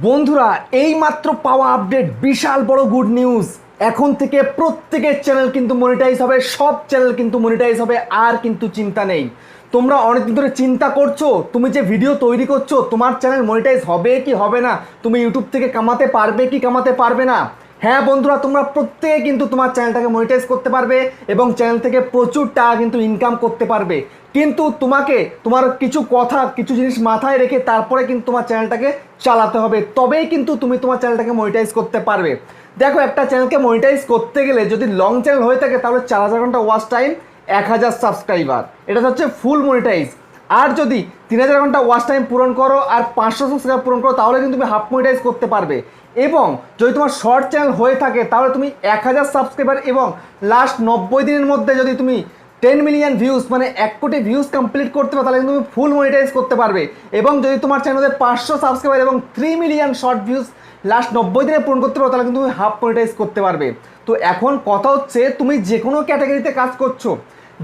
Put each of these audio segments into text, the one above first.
বন্ধুরা এই মাত্র পাওয়া আপডেট বিশাল বড় গুড নিউজ এখন থেকে প্রত্যেকের চ্যানেল কিন্তু মনিটাইজ হবে, সব চ্যানেল কিন্তু মনিটাইজ হবে, আর কিন্তু চিন্তা নেই। তোমরা অনেকদিন ধরে চিন্তা করছ, তুমি যে ভিডিও তৈরি করছ, তোমার চ্যানেল মনিটাইজ হবে কি হবে না? তুমি ইউটিউব থেকে কামাতে পারবে কি কামাতে পারবে না? হ্যাঁ বন্ধুরা, তোমরা প্রত্যেকে কিন্তু তোমার চ্যানেলটাকে মনিটাইজ করতে পারবে এবং চ্যানেল থেকে প্রচুর টাকা কিন্তু ইনকাম করতে পারবে। কিন্তু তোমাকে তোমার কিছু কথা, কিছু জিনিস মাথায় রেখে তারপরে কিন্তু তোমার চ্যানেলটাকে চালাতে হবে। তবেই কিন্তু তুমি তোমার চ্যানেলটাকে মনিটাইজ করতে পারবে। দেখো, একটা চ্যানেলকে মনিটাইজ করতে গেলে যদি লং চ্যানেল হয়ে থাকে, তাহলে চার হাজার ঘণ্টা ওয়াচ টাইম এক হাজার সাবস্ক্রাইবার এটা হচ্ছে ফুল মনিটাইজ আর যদি তিন হাজার ঘণ্টা ওয়াচ টাইম পূরণ করো, আর পাঁচশো সাবস্ক্রাইব পূরণ করো, তাহলে কিন্তু তুমি হাফ মনিটাইজ করতে পারবে। এবং যদি তোমার শর্ট চ্যানেল হয়ে থাকে, তাহলে তুমি এক হাজার সাবস্ক্রাইবার এবং লাস্ট নব্বই দিনের মধ্যে যদি তুমি টেন মিলিয়ন ভিউজ মানে এক কোটি ভিউজ কমপ্লিট করতে পারো, তাহলে কিন্তু তুমি ফুল মনিটাইজ করতে পারবে। এবং যদি তোমার চ্যানেলে পাঁচশো সাবস্ক্রাইবার এবং three million short views last নব্বই দিনে পূরণ করতে পারো, তাহলে কিন্তু তুমি হাফ মনিটাইজ করতে পারবে। তো এখন কথা হচ্ছে, তুমি যে কোনো ক্যাটাগরিতে কাজ করছ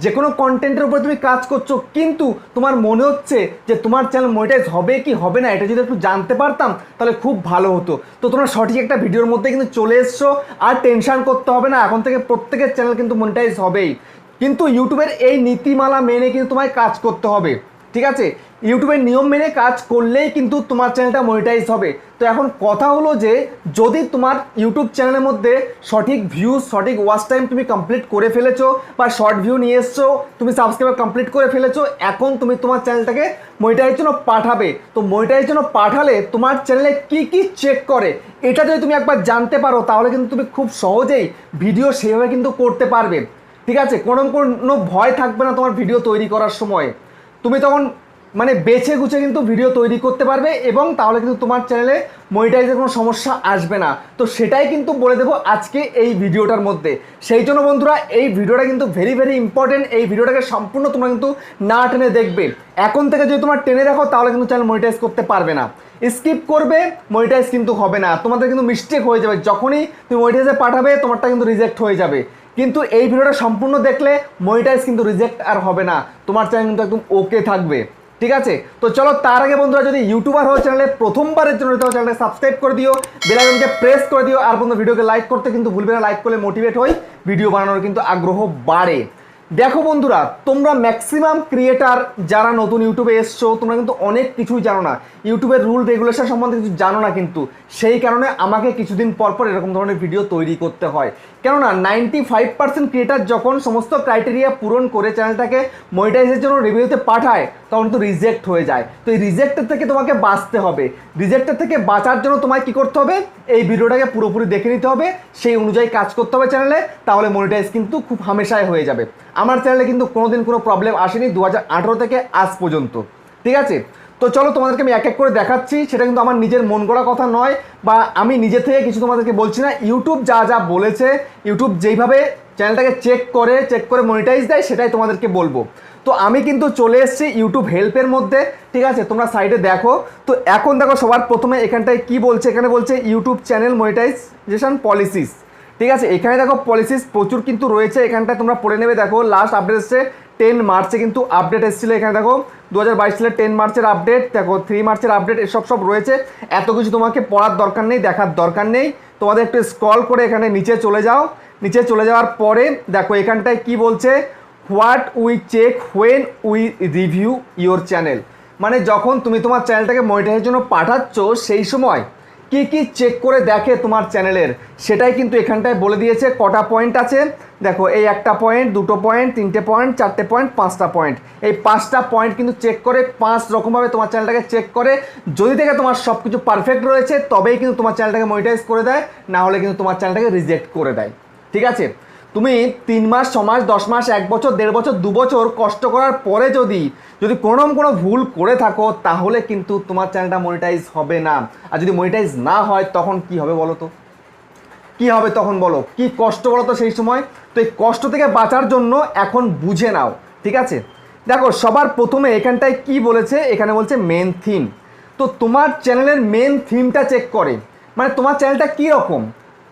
যে কোনো কন্টেন্টের উপরে তুমি কাজ করছ, কিন্তু তোমার মনে হচ্ছে যে তোমার চ্যানেল মনিটাইজ হবে কি হবে না, এটা যদি একটু জানতে পারতাম, তাহলে খুব ভালো হতো। তো তোমরা সঠিক একটা ভিডিওর মধ্যে কিন্তু চলে এসছো, আর টেনশান করতে হবে না, এখন থেকে প্রত্যেকের চ্যানেল কিন্তু মনিটাইজ হবেই। কিন্তু ইউটিউবের এই নীতিমালা মেনে কিন্তু তোমায় কাজ করতে হবে, ঠিক আছে? ইউটিউবের নিয়ম মেনে কাজ করলেই কিন্তু তোমার চ্যানেলটা মনিটাইজ হবে। তো এখন কথা হলো যে, যদি তোমার ইউটিউব চ্যানেলের মধ্যে সঠিক ভিউজ সঠিক ওয়াচ টাইম তুমি কমপ্লিট করে ফেলেছো বা শর্ট ভিউ নিয়ে এসছো, তুমি সাবস্ক্রাইবার কমপ্লিট করে ফেলেছো, এখন তুমি তোমার চ্যানেলটাকে মনিটাইজের জন্য পাঠাবে। তো মনিটাইজের জন্য পাঠালে তোমার চ্যানেলে কি কি চেক করে, এটা যদি তুমি একবার জানতে পারো, তাহলে কিন্তু তুমি খুব সহজেই ভিডিও সেভাবে কিন্তু করতে পারবে। ঠিক আছে? কোনো কোনো ভয় থাকবে না তোমার ভিডিও তৈরি করার সময়। তুমি তখন মানে বেছে গুছে কিন্তু ভিডিও তৈরি করতে পারবে এবং তাহলে কিন্তু তোমার চ্যানেলে মনিটাইজের কোনো সমস্যা আসবে না। তো সেটাই কিন্তু বলে দেবো আজকে এই ভিডিওটার মধ্যে। সেই জন্য বন্ধুরা, এই ভিডিওটা কিন্তু ভেরি ভেরি ইম্পর্টেন্ট এই ভিডিওটাকে সম্পূর্ণ তোমরা কিন্তু না টেনে দেখবে। এখন থেকে যদি তোমার টেনে দেখো, তাহলে কিন্তু চ্যানেল মনিটাইজ করতে পারবে না। স্কিপ করবে মনিটাইজ কিন্তু হবে না। তোমাদের কিন্তু মিস্টেক হয়ে যাবে। যখনই তুমি মনিটাইজে পাঠাবে, তোমারটা কিন্তু রিজেক্ট হয়ে যাবে। কিন্তু এই ভিডিওটা সম্পূর্ণ দেখলে মনিটাইজ কিন্তু রিজেক্ট আর হবে না। তোমার চ্যানেল কিন্তু একদম ওকে থাকবে। ঠিক আছে? তো চলো তার আগে বন্ধুরা, যদি ইউটিউবার হয়ে চ্যানেলে প্রথমবারের জন্য তাহলে চ্যানেলটা সাবস্ক্রাইব করে দিও বেল আইকনকে প্রেস করে দিও, আর বন্ধু ভিডিওকে লাইক করতে কিন্তু ভুলবে না লাইক করলে মোটিভেট হই ভিডিও বানানোর কিন্তু আগ্রহ বাড়ে। দেখো বন্ধুরা, তোমরা ম্যাক্সিমাম ক্রিয়েটার যারা নতুন ইউটিউবে এসছো, তোমরা কিন্তু অনেক কিছুই জানো না। ইউটিউবের রুল রেগুলেশন সম্বন্ধে কিছু জানো না কিন্তু, সেই কারণে আমাকে কিছুদিন পর পর এরকম ধরনের ভিডিও তৈরি করতে হয়। কেননা নাইনটি ফাইভ পার্সেন্ট ক্রিয়েটার যখন সমস্ত ক্রাইটেরিয়া পূরণ করে চ্যানেলটাকে মনিটাইজের জন্য রিভিউতে পাঠায়, তখন তো রিজেক্ট হয়ে যায়। তো এই রিজেক্টের থেকে তোমাকে বাঁচতে হবে। রিজেক্টের থেকে বাঁচার জন্য তোমায় কী করতে হবে? এই ভিডিওটাকে পুরোপুরি দেখে নিতে হবে। সেই অনুযায়ী কাজ করতে হবে চ্যানেলে তাহলে মনিটাইজ কিন্তু খুব হামেশায় হয়ে যাবে। আমার চ্যানেলে কিন্তু কোনোদিন কোনো প্রবলেম আসেনি দু হাজার আঠেরো থেকে আজ পর্যন্ত। ঠিক আছে? তো চলো তোমাদেরকে আমি এক এক করে দেখাচ্ছি। সেটা কিন্তু আমার নিজের মন গড়া কথা নয় বা আমি নিজে থেকে কিছু তোমাদেরকে বলছি না। ইউটিউব যা যা বলেছে ইউটিউব যেইভাবে চ্যানেলটাকে চেক করে চেক করে মনিটাইজ দেয়, সেটাই তোমাদেরকে বলব। তো আমি কিন্তু চলে এসেছি ইউটিউব হেল্পের মধ্যে, ঠিক আছে? তোমরা সাইডে দেখো। তো এখন দেখো সবার প্রথমে এখানটায় কি বলছে? এখানে বলছে ইউটিউব চ্যানেল মনিটাইজেশন পলিসিস ঠিক আছে? এখানে দেখো পলিসিস প্রচুর কিন্তু রয়েছে। এখানটায় তোমরা পড়ে নেবে। দেখো লাস্ট আপডেট এসছে টেন মার্চে কিন্তু আপডেট এসেছিল। এখানে দেখো দু হাজার বাইশ সালের টেন মার্চের আপডেট দেখো থ্রি মার্চের আপডেট এসব সব রয়েছে। এত কিছু তোমাকে পড়ার দরকার নেই, দেখার দরকার নেই। তোমাদের একটু স্ক্রল করে এখানে নিচে চলে যাও। নিচে চলে যাওয়ার পরে দেখো, এখানটায় কি বলছে? What we check when we review your channel মানে যখন তুমি তোমার চ্যানেলটাকে মনিটাইজের জন্য পাঠাচ্ছ, সেই সময় কি কি চেক করে দেখে তোমার চ্যানেলের? সেটাই কিন্তু এখানটায় বলে দিয়েছে, কটা পয়েন্ট আছে? দেখো, এই একটা পয়েন্ট দুটো পয়েন্ট তিনটে পয়েন্ট চারটে পয়েন্ট পাঁচটা পয়েন্ট এই পাঁচটা পয়েন্ট কিন্তু চেক করে, পাঁচ রকমভাবে তোমার চ্যানেলটাকে চেক করে। যদি দেখে তোমার সব কিছু পারফেক্ট রয়েছে, তবেই কিন্তু তোমার চ্যানেলটাকে মনিটাইজ করে দেয়, না হলে কিন্তু তোমার চ্যানেলটাকে রিজেক্ট করে দেয়। ঠিক আছে? তুমি তিন মাস, ছ মাস, দশ মাস, এক বছর, দেড় বছর, দু বছর কষ্ট করার পরে যদি যদি কোনো কোনো ভুল করে থাকো, তাহলে কিন্তু তোমার চ্যানেলটা মনিটাইজ হবে না। আর যদি মনিটাইজ না হয়, তখন কি হবে বলো তো? কি হবে তখন বলো? কি কষ্ট বলো তো সেই সময়? তো এই কষ্ট থেকে বাঁচার জন্য এখন বুঝে নাও, ঠিক আছে? দেখো, সবার প্রথমে এখানটায় কি বলেছে? এখানে বলছে মেন থিম তো তোমার চ্যানেলের মেন থিমটা চেক করে। মানে তোমার চ্যানেলটা কী রকম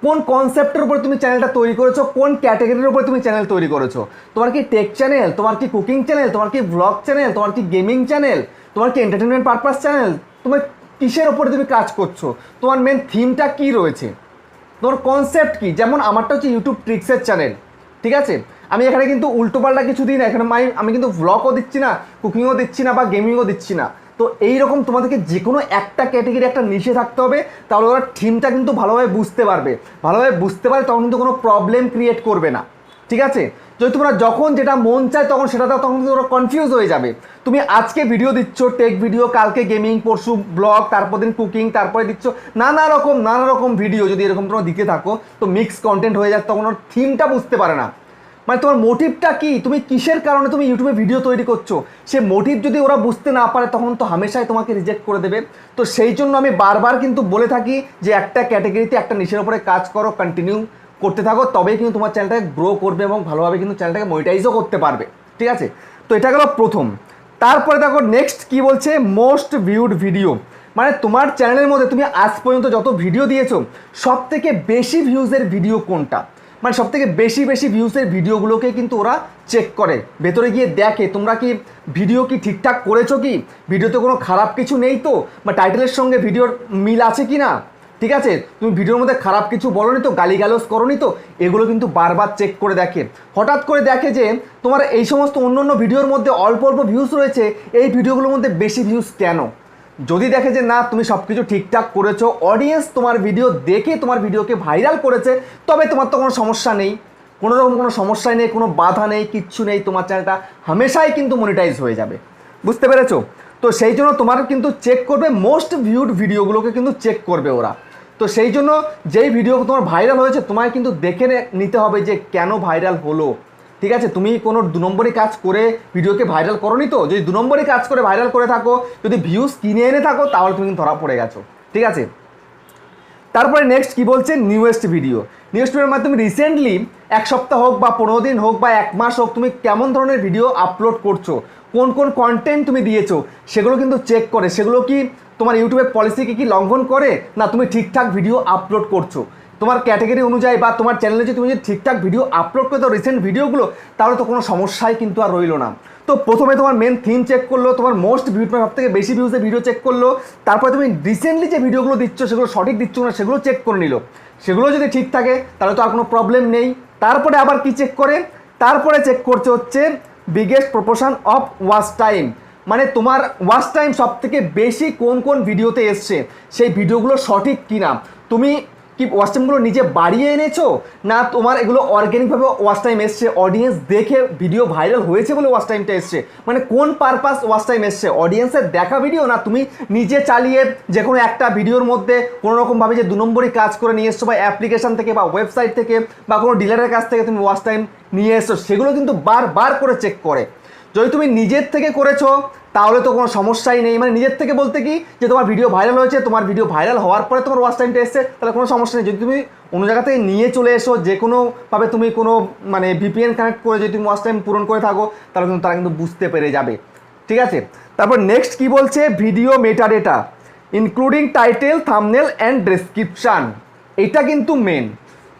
কোন কনসেপ্টের উপর তুমি চ্যানেলটা তৈরি করেছ? কোন ক্যাটাগরির উপর তুমি চ্যানেল তৈরি করেছ? তোমার কি টেক চ্যানেল তোমার কি কুকিং চ্যানেল তোমার কি ব্লগ চ্যানেল তোমার কি গেমিং চ্যানেল তোমার কি এন্টারটেনমেন্ট পারপাস চ্যানেল তোমার কিসের ওপরে তুমি কাজ করছ? তোমার মেন থিমটা কি রয়েছে? তোমার কনসেপ্ট কি? যেমন আমারটা হচ্ছে ইউটিউব ট্রিক্সের চ্যানেল ঠিক আছে? আমি এখানে কিন্তু উল্টোপাল্টা কিছু দিই না, এখানে আমি আমি কিন্তু ভ্লগও দিচ্ছি না কুকিংও দিচ্ছি না বা গেমিংও দিচ্ছি না। তো এইরকম তোমাদেরকে যে কোনো একটা ক্যাটেগরি একটা নিচে থাকতে হবে, তাহলে ওরা থিমটা কিন্তু ভালোভাবে বুঝতে পারবে। ভালোভাবে বুঝতে পারে তখন কিন্তু কোনো প্রবলেম ক্রিয়েট করবে না। ঠিক আছে? যদি তোমরা যখন যেটা মন চায় তখন সেটা তখন কিন্তু ওরা কনফিউজ হয়ে যাবে। তুমি আজকে ভিডিও দিচ্ছ টেক ভিডিও কালকে গেমিং পরশু ব্লগ তারপর দিন কুকিং তারপরে দিচ্ছ, নানা রকম নানা রকম ভিডিও যদি এরকম তোমরা দিতে থাকো, তো মিক্স কন্টেন্ট হয়ে যায় তখন ওর থিমটা বুঝতে পারে না। মানে তোমার মোটিভটা কি? তুমি কিসের কারণে তুমি ইউটিউবে ভিডিও তৈরি করছ? সে মোটিভ যদি ওরা বুঝতে না পারে, তখন তো হামেশাই তোমাকে রিজেক্ট করে দেবে। তো সেই জন্য আমি বারবার কিন্তু বলে থাকি যে একটা ক্যাটাগরিতে একটা নিচের উপরে কাজ করো কন্টিনিউ করতে থাকো, তবেই কিন্তু তোমার চ্যানেলটাকে গ্রো করবে এবং ভালোভাবে কিন্তু চ্যানেলটাকে মনিটাইজও করতে পারবে। ঠিক আছে? তো এটা গেল প্রথম। তারপরে দেখো নেক্সট কি বলছে? মোস্ট ভিউড ভিডিও মানে তোমার চ্যানেলের মধ্যে তুমি আজ পর্যন্ত যত ভিডিও দিয়েছ সব থেকে বেশি ভিউজের ভিডিও কোনটা? মানে সব থেকে বেশি বেশি ভিউসের ভিডিওগুলোকে কিন্তু ওরা চেক করে। ভেতরে গিয়ে দেখে, তোমরা কি ভিডিও কি ঠিকঠাক করেছ কি? ভিডিওতে কোনো খারাপ কিছু নেই তো? বা টাইটেলের সঙ্গে ভিডিওর মিল আছে কি না? ঠিক আছে? তুমি ভিডিওর মধ্যে খারাপ কিছু বলনি তো? গালিগালজ করনি তো? এগুলো কিন্তু বারবার চেক করে দেখে। হঠাৎ করে দেখে যে, তোমার এই সমস্ত অন্য অন্য ভিডিওর মধ্যে অল্প অল্প ভিউজ রয়েছে, এই ভিডিওগুলোর মধ্যে বেশি ভিউজ কেন? যদি দেখে যে না, তুমি সব কিছু ঠিকঠাক করেছ অডিয়েন্স তোমার ভিডিও দেখে তোমার ভিডিওকে ভাইরাল করেছে, তবে তোমার তো কোনো সমস্যা নেই। কোনো রকম কোনো সমস্যাই নেই, কোনো বাধা নেই, কিচ্ছু নেই, তোমার চ্যানেলটা হামেশাই কিন্তু মনিটাইজ হয়ে যাবে। বুঝতে পেরেছ? তো সেই জন্য তোমার কিন্তু চেক করবে মোস্ট ভিউড ভিডিওগুলোকে কিন্তু চেক করবে ওরা। তো সেই জন্য যেই ভিডিও তোমার ভাইরাল হয়েছে, তোমায় কিন্তু দেখে নিতে হবে যে কেন ভাইরাল হলো। ঠিক আছে? তুমি কোনো দু নম্বরই কাজ করে ভিডিওকে ভাইরাল করনি তো? যদি দু নম্বরই কাজ করে ভাইরাল করে থাকো, যদি ভিউজ কিনে এনে থাকো, তাহলে তুমি ধরা পড়ে গেছো। ঠিক আছে? তারপরে নেক্সট কি বলছে? নিউয়েস্ট ভিডিও নিউয়েস্ট ভিডিওর মাধ্যমে রিসেন্টলি এক সপ্তাহ হোক বা পনেরো দিন হোক বা এক মাস হোক, তুমি কেমন ধরনের ভিডিও আপলোড করছ? কোন কোন কন্টেন্ট তুমি দিয়েছ? সেগুলো কিন্তু চেক করে। সেগুলো কি তোমার ইউটিউবের পলিসিকে কি লঙ্ঘন করে? না, তুমি ঠিকঠাক ভিডিও আপলোড করছ? তোমার ক্যাটাগরি অনুযায়ী বা তোমার চ্যানেলে যদি তুমি যদি ঠিকঠাক ভিডিও আপলোড করে দাও রিসেন্ট ভিডিওগুলো তাহলে তো কোনো সমস্যাই কিন্তু আর রইল না। তো প্রথমে তোমার মেন থিম চেক করল, তোমার মোস্ট ভিউ সব থেকে বেশি ভিউজে ভিডিও চেক করল, তারপরে তুমি রিসেন্টলি যে ভিডিওগুলো দিচ্ছ, সেগুলো সঠিক দিচ্ছ না সেগুলো চেক করে নিল। সেগুলো যদি ঠিক থাকে, তাহলে তো আর কোনো প্রবলেম নেই। তারপরে আবার কি চেক করে? তারপরে চেক করছে হচ্ছে biggest proportion of watch time মানে তোমার ওয়াচ টাইম সব থেকে বেশি কোন কোন ভিডিওতে এসছে, সেই ভিডিওগুলো সঠিক কিনা। তুমি কি ওয়াচ টাইমগুলো নিজে বাড়িয়ে এনেছো? না তোমার এগুলো অর্গ্যানিকভাবে ওয়াচ টাইম এসছে? অডিয়েন্স দেখে ভিডিও ভাইরাল হয়েছে বলে ওয়াচ টাইমটা এসছে? মানে কোন পারপাস ওয়াচ টাইম এসছে? অডিয়েন্সের দেখা ভিডিও না তুমি নিজে চালিয়ে যে কোনো একটা ভিডিওর মধ্যে কোনো রকমভাবে যে দু নম্বরই কাজ করে নিয়ে এসছো বা অ্যাপ্লিকেশান থেকে বা ওয়েবসাইট থেকে বা কোনো ডিলারের কাছ থেকে তুমি ওয়াচ টাইম নিয়ে এসছো, সেগুলো কিন্তু বারবার করে চেক করে। যদি তুমি নিজের থেকে করেছ, তাহলে তো কোনো সমস্যাই নেই। মানে নিজের থেকে বলতে কি, যে তোমার ভিডিও ভাইরাল হয়েছে, তোমার ভিডিও ভাইরাল হওয়ার পরে তোমার ওয়াচ টাইমটা এসছে, তাহলে কোনো সমস্যা নেই। যদি তুমি অন্য জায়গা থেকে নিয়ে চলে এসো, যে কোনোভাবে তুমি কোনো মানে ভিপিএন কানেক্ট করে যদি তুমি ওয়াচ টাইম পূরণ করে থাকো, তাহলে কিন্তু তারা কিন্তু বুঝতে পেরে যাবে। ঠিক আছে? তারপর নেক্সট কি বলছে? Video meta data including title thumbnail and description এটা কিন্তু মেন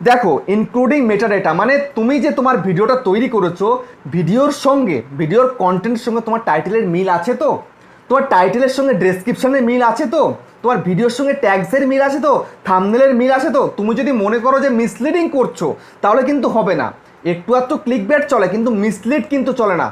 দেখো ইনক্লুডিং মেটাডেটা মানে তুমি যে তোমার ভিডিওটা তৈরি করেছ, ভিডিওর সঙ্গে, ভিডিওর কন্টেন্টের সঙ্গে তোমার টাইটেলের মিল আছে তো? তোমার টাইটেলের সঙ্গে ডেসক্রিপশনের মিল আছে তো? তোমার ভিডিওর সঙ্গে ট্যাগসের মিল আছে তো? থামনেলের মিল আছে তো? তুমি যদি মনে করো যে মিসলিডিং করছ, তাহলে কিন্তু হবে না। একটু আধটু ক্লিক ব্যাট চলে, কিন্তু মিসলিড কিন্তু চলে না।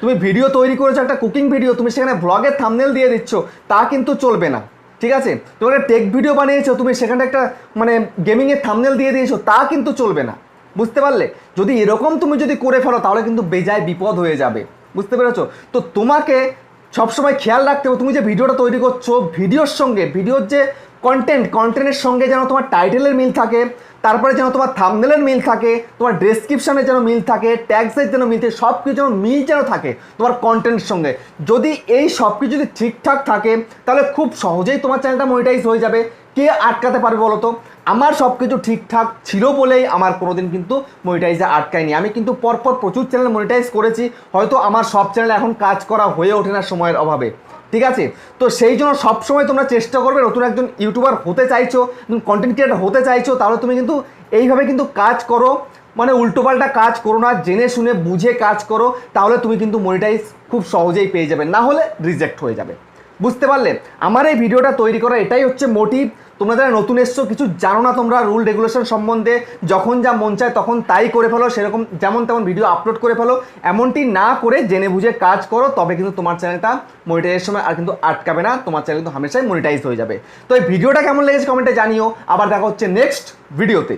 তুমি ভিডিও তৈরি করেছ, একটা কুকিং ভিডিও তুমি সেখানে ভ্লগের থামনেল দিয়ে দিচ্ছ, তা কিন্তু চলবে না। ঠিক আছে? তোমার টেক ভিডিও বানিয়েছো, তুমি সেখানে একটা মানে গেমিংয়ের থামনেল দিয়ে দিয়েছ, তা কিন্তু চলবে না। বুঝতে পারলে? যদি এরকম তুমি যদি করে ফেলো, তাহলে কিন্তু বেজায় বিপদ হয়ে যাবে। বুঝতে পেরেছ? তো তোমাকে সবসময় খেয়াল রাখতে হবে, তুমি যে ভিডিওটা তৈরি করছ ভিডিওর সঙ্গে ভিডিওর যে কন্টেন্ট কন্টেন্টের সঙ্গে যেন তোমার টাইটেলের মিল থাকে, তারপরে যেন তোমার থামনেলের মিল থাকে, তোমার ডেসক্রিপশানের যেন মিল থাকে ট্যাক্সের যেন মিল থাকে সব কিছু যেন মিল যেন থাকে তোমার কন্টেন্টের সঙ্গে। যদি এই সব কিছু যদি ঠিকঠাক থাকে, তাহলে খুব সহজেই তোমার চ্যানেলটা মনিটাইজ হয়ে যাবে। কে আটকাতে পারবে বলো তো? আমার সব কিছু ঠিকঠাক ছিল বলেই আমার কোনোদিন কিন্তু মনিটাইজে আটকায়নি। আমি কিন্তু পরপর প্রচুর চ্যানেল মনিটাইজ করেছি, হয়তো আমার সব চ্যানেল এখন কাজ করা হয়ে ওঠে না সময়ের অভাবে। ঠিক আছে? তো সেই জন্য সবসময় তোমরা চেষ্টা করবে নতুন একজন ইউটিউবার হতে চাইছো কন্টেন্ট ক্রিয়েটার হতে চাইছো, তাহলে তুমি কিন্তু এইভাবে কিন্তু কাজ করো। মানে উল্টোপাল্টা কাজ করো না, জেনে শুনে বুঝে কাজ করো, তাহলে তুমি কিন্তু মনিটাইজ খুব সহজেই পেয়ে যাবে। না হলে রিজেক্ট হয়ে যাবে। বুঝতে পারলে? আমার এই ভিডিওটা তৈরি করা এটাই হচ্ছে মোটিভ তোমরা যারা নতুন এসছো, কিছু জানো না তোমরা রুল রেগুলেশন সম্বন্ধে। যখন যা মন চায় তখন তাই করে ফেলো, সেরকম যেমন তেমন ভিডিও আপলোড করে ফেলো। এমনটি না করে জেনে বুঝে কাজ করো, তবে কিন্তু তোমার চ্যানেলটা মনিটাইজের সময় আর কিন্তু আটকাবে না। তোমার চ্যানেল কিন্তু হামেশাই মনিটাইজ হয়ে যাবে। তো এই ভিডিওটা কেমন লেগেছে কমেন্টে জানিও। আবার দেখা হচ্ছে নেক্সট ভিডিওতে